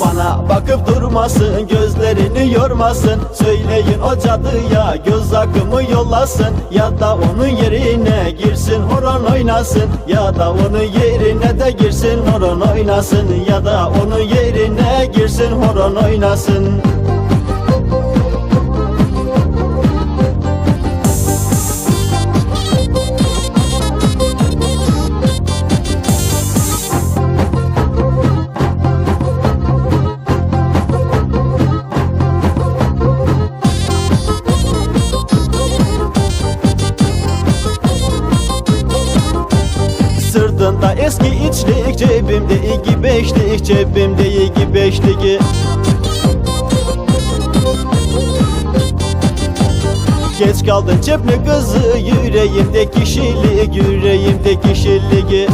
Bana bakıp durmasın gözlerini yormasın. Söyleyin o cadıya göz akımı yollasın. Ya da onun yerine girsin horon oynasın. Ya da onun yerine de girsin horon oynasın. Ya da onun yerine girsin horon oynasın Sırtında eski içlik cebimde iki beşlik cebimde iki beşlik. Geç kaldın cepli kızı yüreğimde kişilik yüreğimde kişilik